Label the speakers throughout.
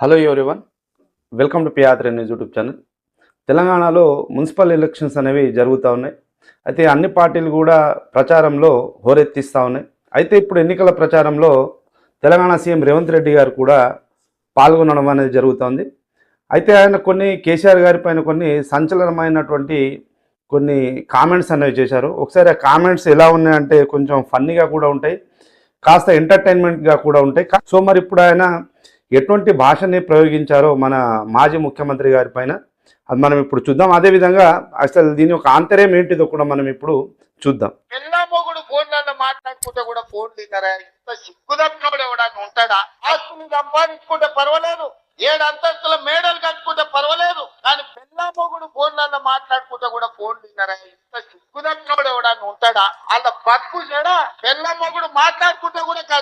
Speaker 1: Hello everyone welcome to పియాత్రి news YouTube channel తెలంగాణలో municipal elections అనేవి జరుగుతూ ఉన్నాయి. అయితే అన్ని పార్టీలు కూడా ప్రచారంలో హోరెత్తిస్తూ ఉన్నాయి. అయితే ఇప్పుడు ఎన్నికల ప్రచారంలో తెలంగాణ సీఎం రేవంత్ రెడ్డి గారు కూడా పాల్గొనడం అనేది జరుగుతోంది. అయితే ఆయన కొన్ని కేసీఆర్ గారి పైన కొన్ని సంచలనమైనటువంటి కొన్ని కామెంట్స్ అనేవి చేశారు. ఒకసారి ఆ కామెంట్స్ ఎలా ఉన్నాయంటే కొంచెం ఫన్నీగా కూడా ఉంటాయి. కాస్త ఎంటర్టైన్మెంట్గా కూడా ఉంటాయి. సో మరి ఇప్పుడు ఆయన ఎటువంటి భాషని ప్రయోగించారో మన మాజీ ముఖ్యమంత్రి గారి పైన అది మనం ఇప్పుడు చూద్దాం. అదేవిధంగా అసలు దీని యొక్క ఆంతర్యం ఏంటిదో కూడా మనం ఇప్పుడు చూద్దాం.
Speaker 2: పిల్ల మొగుడు ఫోన్లలో మాట్లాడుకుంటే కూడా ఫోన్ తిన్నారా ఇంత సిగ్గుదన్నోడు ఎవడానికి ఉంటాడా? ఆస్తులు సంపాదించుకుంటే పర్వాలేదు. ఏడు అంతస్తుల మేడలు కట్టుకుంటే పర్వాలేదు. కానీ పిల్ల మొగుడు ఫోన్లలో మాట్లాడుకుంటే కూడా ఫోన్ తిన్నారా ఇంత సిగ్గుదన్నోడు ఎవడానికి ఉంటాడా? వాళ్ళ బతుకు చెడా? పిల్ల మాట్లాడుకుంటే కూడా కా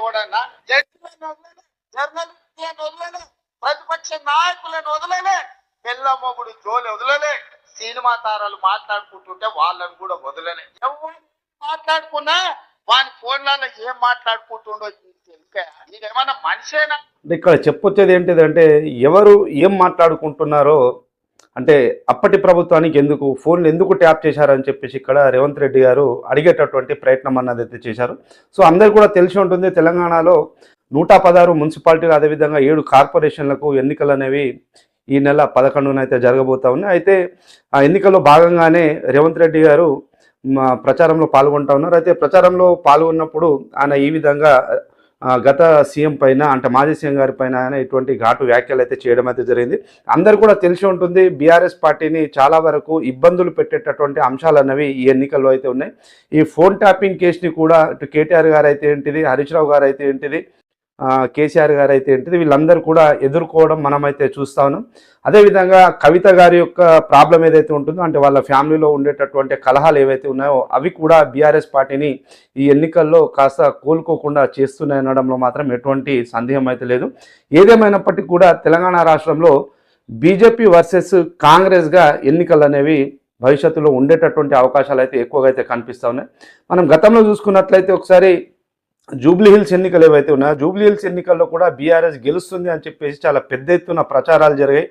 Speaker 2: ఎవడన్నా? జడ్జిలను జర్నలిస్ట్ వదలలే ప్రతిపక్ష నాయకులను వదలలే పిల్ల మొగుడు జోలి వదలలే సినిమా తారాలు మాట్లాడుకుంటుంటే వాళ్ళని కూడా వదలలే ఎవరు మాట్లాడుకున్నా వాని ఫోన్లలో ఏం మాట్లాడుకుంటుండో తెలుక ఇదేమన్నా మనిషేనా?
Speaker 1: ఇక్కడ చెప్పొచ్చేది ఏంటిదంటే ఎవరు ఏం మాట్లాడుకుంటున్నారో అంటే అప్పటి ప్రభుత్వానికి ఎందుకు ఫోన్లు ఎందుకు ట్యాప్ చేశారని చెప్పేసి ఇక్కడ రేవంత్ రెడ్డి గారు అడిగేటటువంటి ప్రయత్నం అన్నది అయితే చేశారు. సో అందరు కూడా తెలిసి ఉంటుంది తెలంగాణలో నూట పదహారు మున్సిపాలిటీలు అదేవిధంగా ఏడు కార్పొరేషన్లకు ఎన్నికలు అనేవి ఈ నెల పదకొండున అయితే జరగబోతా ఉన్నాయి. అయితే ఆ ఎన్నికల్లో భాగంగానే రేవంత్ రెడ్డి గారు మా ప్రచారంలో పాల్గొంటా ఉన్నారు. అయితే ప్రచారంలో పాల్గొన్నప్పుడు ఆయన ఈ విధంగా గత సీఎం పైన అంటే మాజీ సీఎం గారి పైన ఆయన ఇటువంటి ఘాటు వ్యాఖ్యలు అయితే చేయడం అయితే జరిగింది. అందరు కూడా తెలిసి ఉంటుంది బీఆర్ఎస్ పార్టీని చాలా వరకు ఇబ్బందులు పెట్టేటటువంటి అంశాలు అన్నవి ఈ ఎన్నికల్లో అయితే ఉన్నాయి. ఈ ఫోన్ ట్యాపింగ్ కేసుని కూడా ఇటు కేటీఆర్ గారు అయితే ఏంటిది హరీష్ రావు గారు అయితే ఏంటిది కేసీఆర్ గారు అయితే ఏంటిది వీళ్ళందరూ కూడా ఎదుర్కోవడం మనమైతే చూస్తా ఉన్నాం అదేవిధంగా కవిత గారి యొక్క ప్రాబ్లం ఏదైతే ఉంటుందో అంటే వాళ్ళ ఫ్యామిలీలో ఉండేటటువంటి కలహాలు ఏవైతే ఉన్నాయో అవి కూడా బీఆర్ఎస్ పార్టీని ఈ ఎన్నికల్లో కాస్త కోలుకోకుండా చేస్తున్నాయి అనడంలో మాత్రం ఎటువంటి సందేహం అయితే లేదు. ఏదేమైనప్పటికీ కూడా తెలంగాణ రాష్ట్రంలో బీజేపీ వర్సెస్ కాంగ్రెస్గా ఎన్నికలు అనేవి భవిష్యత్తులో ఉండేటటువంటి అవకాశాలు అయితే ఎక్కువగా అయితే కనిపిస్తూ ఉన్నాయి. మనం గతంలో చూసుకున్నట్లయితే ఒకసారి జూబ్లీ హిల్స్ ఎన్నికలు ఏవైతే ఉన్నాయో జూబ్లీ హిల్స్ ఎన్నికల్లో కూడా బీఆర్ఎస్ గెలుస్తుంది అని చెప్పేసి చాలా పెద్ద ఎత్తున ప్రచారాలు జరిగాయి.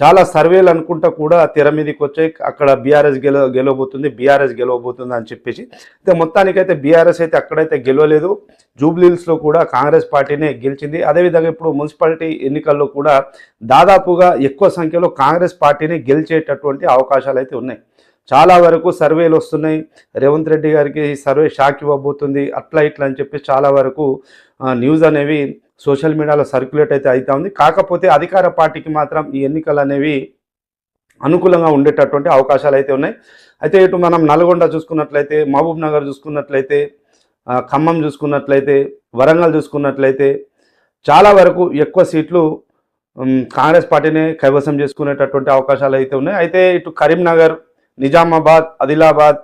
Speaker 1: చాలా సర్వేలు అనుకుంటా కూడా తెర మీదకి వచ్చాయి. అక్కడ బీఆర్ఎస్ గెల గెలవబోతుంది బీఆర్ఎస్ గెలవబోతుంది అని చెప్పేసి. అయితే మొత్తానికైతే బీఆర్ఎస్ అయితే అక్కడైతే గెలవలేదు. జూబ్లీహిల్స్లో కూడా కాంగ్రెస్ పార్టీనే గెలిచింది. అదేవిధంగా ఇప్పుడు మున్సిపాలిటీ ఎన్నికల్లో కూడా దాదాపుగా ఎక్కువ సంఖ్యలో కాంగ్రెస్ పార్టీని గెలిచేటటువంటి అవకాశాలు అయితే ఉన్నాయి. చాలా వరకు సర్వేలు వస్తున్నాయి. రేవంత్ రెడ్డి గారికి ఈ సర్వే షాక్ ఇవ్వబోతుంది అట్లా ఇట్లా అని చెప్పి చాలా వరకు న్యూస్ అనేవి సోషల్ మీడియాలో సర్క్యులేట్ అయితే అవుతా ఉంది. కాకపోతే అధికార పార్టీకి మాత్రం ఈ ఎన్నికలు అనేవి అనుకూలంగా ఉండేటటువంటి అవకాశాలు అయితే ఉన్నాయి. అయితే ఇటు మనం నల్గొండ చూసుకున్నట్లయితే మహబూబ్ నగర్ చూసుకున్నట్లయితే ఖమ్మం చూసుకున్నట్లయితే వరంగల్ చూసుకున్నట్లయితే చాలా వరకు ఎక్కువ సీట్లు కాంగ్రెస్ పార్టీనే కైవసం చేసుకునేటటువంటి అవకాశాలు అయితే ఉన్నాయి. అయితే ఇటు కరీంనగర్ నిజామాబాద్ ఆదిలాబాద్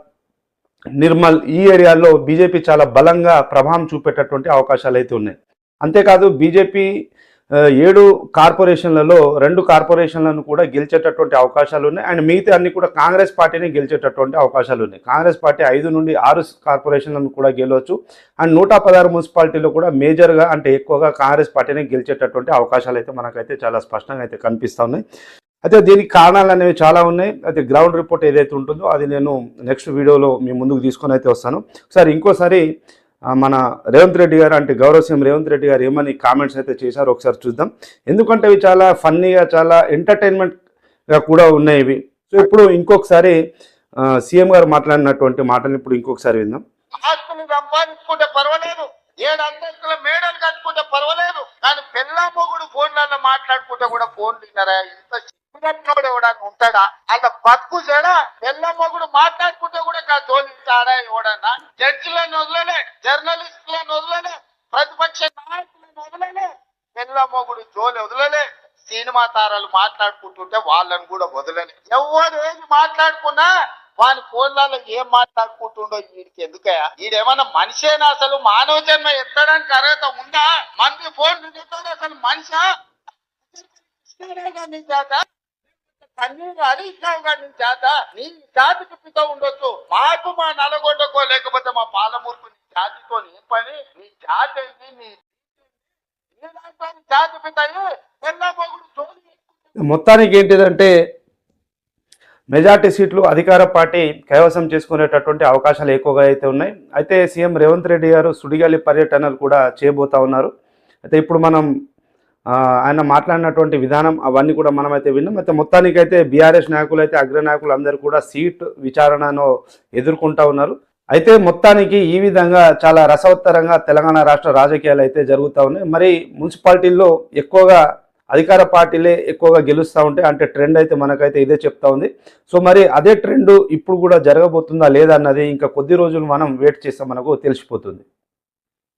Speaker 1: నిర్మల్ ఈ ఏరియాల్లో బీజేపీ చాలా బలంగా ప్రభావం చూపేటటువంటి అవకాశాలు అయితే ఉన్నాయి. అంతేకాదు బీజేపీ ఏడు కార్పొరేషన్లలో రెండు కార్పొరేషన్లను కూడా గెలిచేటటువంటి అవకాశాలు ఉన్నాయి. అండ్ మిగతా అన్ని కూడా కాంగ్రెస్ పార్టీని గెలిచేటటువంటి అవకాశాలు ఉన్నాయి. కాంగ్రెస్ పార్టీ ఐదు నుండి ఆరు కార్పొరేషన్లను కూడా గెలవచ్చు. అండ్ నూట పదహారు మున్సిపాలిటీలో కూడా మేజర్గా అంటే ఎక్కువగా కాంగ్రెస్ పార్టీని గెలిచేటటువంటి అవకాశాలు అయితే మనకైతే చాలా స్పష్టంగా అయితే కనిపిస్తూ ఉన్నాయి. అయితే దీనికి కారణాలు అనేవి చాలా ఉన్నాయి. అయితే గ్రౌండ్ రిపోర్ట్ ఏదైతే ఉంటుందో అది నేను నెక్స్ట్ వీడియోలో మీ ముందుకు తీసుకొని అయితే వస్తాను. ఒకసారి ఇంకోసారి మన రేవంత్ రెడ్డి గారు అంటే గౌరవ సీఎం రేవంత్ రెడ్డి గారు ఏమని కామెంట్స్ అయితే చేశారో ఒకసారి చూద్దాం. ఎందుకంటే ఇవి చాలా ఫన్నీగా చాలా ఎంటర్టైన్మెంట్గా కూడా ఉన్నాయి ఇవి. సో ఇప్పుడు ఇంకొకసారి సీఎం గారు మాట్లాడినటువంటి మాటలు ఇప్పుడు ఇంకొకసారి విందాం.
Speaker 2: ఆస్తులు సంపాదించుకుంటే పర్వాలేదు. ఏడు అంతస్తుల మేడలు కట్టుకుంటే పర్వాలేదు. కానీ పిల్ల మొగుడు ఫోన్లలో మాట్లాడుకుంటే కూడా ఫోన్ తిన్నారా ఇంత సిగ్గుదన్నోడు ఎవడన్నా ఉంటాడా? వాళ్ళ బతుకు చెడా పిల్ల మొగుడు మాట్లాడుకుంటే కూడా తోలిస్తాడా ఎవడన్నా? జడ్జిలను వదలలే జర్నలిస్టులను వదలలే ప్రతిపక్ష నాయకులను వదలలే పిల్ల మొగుడు జోలి వదలలే సినిమా తారాలు మాట్లాడుకుంటుంటే వాళ్ళని కూడా వదలలే ఎవరు ఏది మాట్లాడుకున్నా వాని ఫోన్లలో ఏం మాట్లాడుకుంటుండో వీడికి ఎందుకయ్యా? వీడేమన్నా మనిషేనా అసలు? మానవ జన్మ ఎత్తడానికి అర్హత ఉందా? మంది ఫోన్ అసలు మనిషా? చేత నీ చేత కన్నీరు చేత నీ జాతికి పిత ఉండొచ్చు. మాకు మా నలగొండకో లేకపోతే మా పాలమూర్పు నీ జాతితో ఏం పని నీ జాతి ఏంటి నీ జాతి
Speaker 1: మొత్తానికి ఏంటిదంటే మెజార్టీ సీట్లు అధికార పార్టీ కైవసం చేసుకునేటటువంటి అవకాశాలు ఎక్కువగా అయితే ఉన్నాయి. అయితే సీఎం రేవంత్ రెడ్డి గారు సుడిగాలి పర్యటనలు కూడా చేయబోతా ఉన్నారు. అయితే ఇప్పుడు మనం ఆయన మాట్లాడినటువంటి విధానం అవన్నీ కూడా మనమైతే విన్నాం. అయితే మొత్తానికి అయితే బీఆర్ఎస్ నాయకులు అయితే అగ్ర నాయకులు అందరూ కూడా సీట్ విచారణను ఎదుర్కొంటా ఉన్నారు. అయితే మొత్తానికి ఈ విధంగా చాలా రసవత్తరంగా తెలంగాణ రాష్ట్ర రాజకీయాలు అయితే జరుగుతూ ఉన్నాయి. మరి మున్సిపాలిటీల్లో ఎక్కువగా అధికార పార్టీలే ఎక్కువగా గెలుస్తూ ఉంటాయి అంటే ట్రెండ్ అయితే మనకైతే ఇదే చెప్తా ఉంది. సో మరి అదే ట్రెండ్ ఇప్పుడు కూడా జరగబోతుందా లేదా అన్నది ఇంకా కొద్ది రోజులు మనం వెయిట్ చేస్తే మనకు తెలిసిపోతుంది.